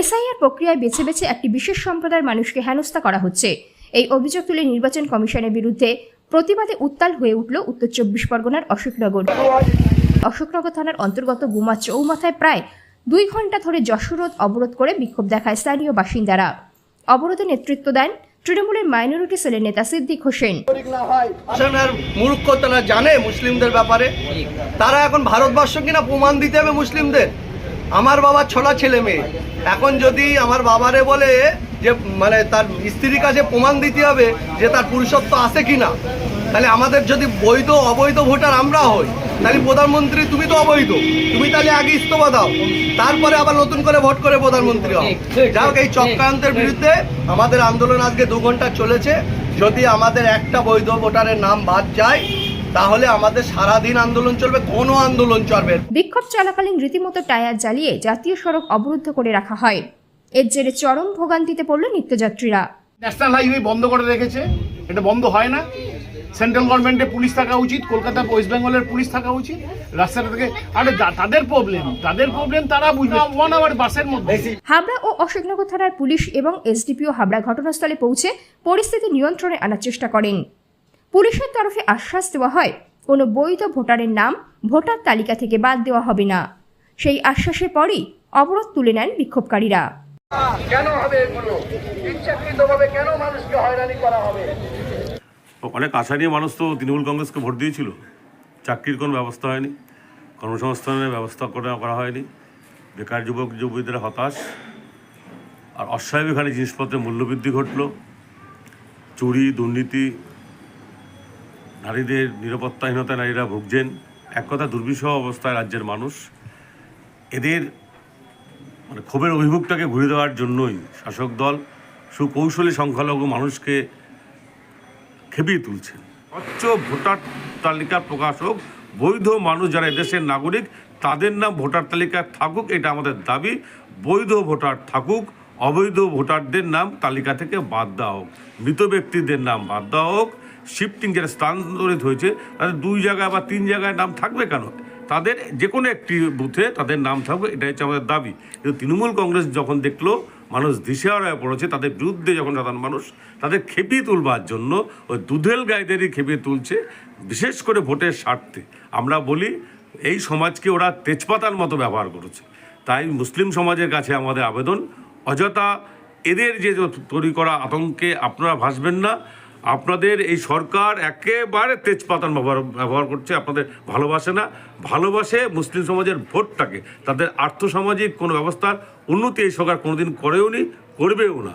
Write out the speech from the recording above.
SIR প্রক্রিয়ায় বেছে বেছে একটি বিশেষ সম্প্রদায়ের মানুষকে হেনস্থা করা হচ্ছে। এই অভিযোগ তুলে নির্বাচন কমিশনের বিরুদ্ধে প্রতিবাদে উত্তাল হয়ে উঠল উত্তর চব্বিশ পরগনার অশোকনগর। অশোকনগর থানার অন্তর্গত গুমা চৌমাথায় প্রায় দুই ঘণ্টা ধরে যশোরোধ অবরোধ করে বিক্ষোভ দেখায় স্থানীয় বাসিন্দারা। অবরোধে নেতৃত্ব দেন তৃণমূলের মাইনরিটি সেলের নেতা সিদ্দিক হোসেন। মূর্খ তারা জানে মুসলিমদের ব্যাপারে। তারা এখন ভারতবর্ষ কিনা প্রমাণ দিতে হবে মুসলিমদের? আমার বাবার ছোলা ছেলে মেয়ে। এখন যদি আমার বাবারে বলে যে মানে তার স্ত্রীর কাছে প্রমাণ দিতে হবে যে তার পুরুষত্ব আছে কিনা তাহলে আমাদের যদি বৈধ অবৈধ ভোটার আমরা হই তাহলে প্রধানমন্ত্রী তুমি তো অবৈধ। তুমি তাহলে আগে ইস্তফা দাও। তারপরে আবার নতুন করে ভোট করে প্রধানমন্ত্রী হও। যাক এই চক্রান্তের বিরুদ্ধে আমাদের আন্দোলন আজকে দু ঘণ্টা চলেছে। যদি আমাদের একটা বৈধ ভোটারের নাম বাদ যায় তাহলে আমাদের সারাদিন আন্দোলন চলবে কোনো আন্দোলন চলবে। বিক্ষোভ চলাকালীন রীতিমতো টায়ার জ্বালিয়ে জাতীয় সড়ক অবরুদ্ধ করে রাখা হয়। এর জেরে চরম ভোগান্তিতে পড়ল নিত্যযাত্রীরা। ন্যাশনাল হাইওয়ে বন্ধ করে রেখেছে। এটা বন্ধ হয় না। সেন্ট্রাল গভর্নমেন্টে পুলিশ থাকা উচিত কলকাতা ওয়েস্ট বেঙ্গলের পুলিশ থাকা উচিত রাস্তাটা থেকে আরে তাদের প্রবলেম তাদের প্রবলেম তারা বুঝবে। ওয়ান আওয়ার বাসের মধ্যে। হাবড়া ও অশোকনগর থানার পুলিশ এবং এসডিপিও হাবড়া ঘটনাস্থলে পৌঁছে পরিস্থিতি নিয়ন্ত্রণে আনার চেষ্টা করেন। পুলিশের তরফে আশ্বাস দেওয়া হয় কোনো বৈধ ভোটারের নাম ভোটার তালিকা থেকে বাদ দেওয়া হবে না। সেই আশ্বাসের পরই অবরোধ তুলে নেন বিক্ষোভকারীরা। কেন হবে এগুলো? ইচ্ছাকৃতভাবে কেন মানুষকে হয়রানি করা হবে? অনেক আশা নিয়ে মানুষ তো তৃণমূল কংগ্রেসকে ভোট দিয়েছিল। চাকরির কোনো ব্যবস্থা হয়নি, কর্মসংস্থানের ব্যবস্থা করা হয়নি। বেকার যুবক, যুবতীদের হতাশ। আর অস্বাভাবিক হারে জিনিসপত্রের মূল্যবৃদ্ধি ঘটল। চুরি, দুর্নীতি, নারীদের নিরাপত্তাহীনতায় নারীরা ভুগছেন। এক কথা, দুর্বিষহ অবস্থায় রাজ্যের মানুষ। এদের মানে ক্ষোভের অভিমুখটাকে ঘুরে দেওয়ার জন্যই শাসক দল সুকৌশলী, সংখ্যালঘু মানুষকে খেপিয়ে তুলছেন। স্বচ্ছ ভোটার তালিকা প্রকাশ হোক বৈধ মানুষ যারা এদেশের নাগরিক, তাদের নাম ভোটার তালিকায় থাকুক, এটা আমাদের দাবি। বৈধ ভোটার থাকুক, অবৈধ ভোটারদের নাম তালিকা থেকে বাদ দেওয়া হোক। মৃত ব্যক্তিদের নাম বাদ দেওয়া হোক। শিফটিং যারা স্থানান্তরিত হয়েছে, তাদের দুই জায়গায় বা তিন জায়গায় নাম থাকবে কেন? তাদের যে কোনো একটি বুথে তাদের নাম থাকবে এটাই হচ্ছে আমাদের দাবি। কিন্তু তৃণমূল কংগ্রেস যখন দেখল মানুষ দিশেহারা হয়ে পড়েছে, তাদের বিরুদ্ধে যখন সাধারণ মানুষ তাদের খেপিয়ে তুলবার জন্য ওই দুধেল গাইদেরই খেপিয়ে তুলছে, বিশেষ করে ভোটের স্বার্থে। আমরা বলি, এই সমাজকে ওরা তেজপাতার মতো ব্যবহার করেছে। তাই মুসলিম সমাজের কাছে আমাদের আবেদন, অযথা এদের যে তৈরি করা আতঙ্কে আপনারা ভাসবেন না। আপনাদের এই সরকার একেবারে তেজপাতান ব্যবহার ব্যবহার করছে, আপনাদের ভালোবাসে না, ভালোবাসে মুসলিম সমাজের ভোটটাকে। তাদের আর্থসামাজিক কোনো ব্যবস্থার উন্নতি এই সরকার কোনোদিন করেও নি করবেও না।